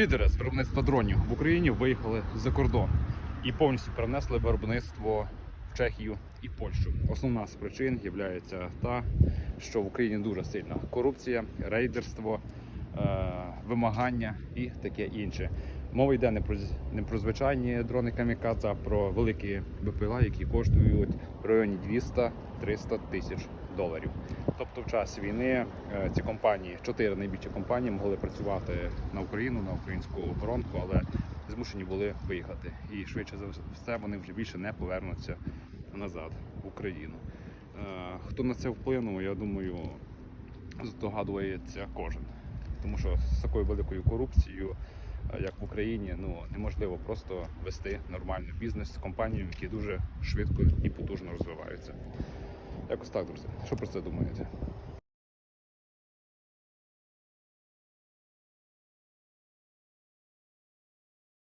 Лідери з виробництва дронів в Україні виїхали за кордон і повністю перенесли виробництво в Чехію і Польщу. Основна з причин є та, що в Україні дуже сильна корупція, рейдерство, е, вимагання і таке інше. Мова йде не про не про звичайні дрони камікадзе, а про великі БПЛА, які коштують в районі 200-300 тисяч доларів. Тобто, в час війни е, ці компанії, чотири найбільші компанії, могли працювати на Україну, на українську оборонку, але змушені були виїхати. І швидше за все вони вже більше не повернуться назад в Україну. Е, Хто на це вплинув, я думаю, здогадується кожен. Тому що з такою великою корупцією, е, як в Україні, ну неможливо просто вести нормальний бізнес з компаніями, які дуже швидко і потужно розвиваються. Якось так, друзі. Що про це думаєте?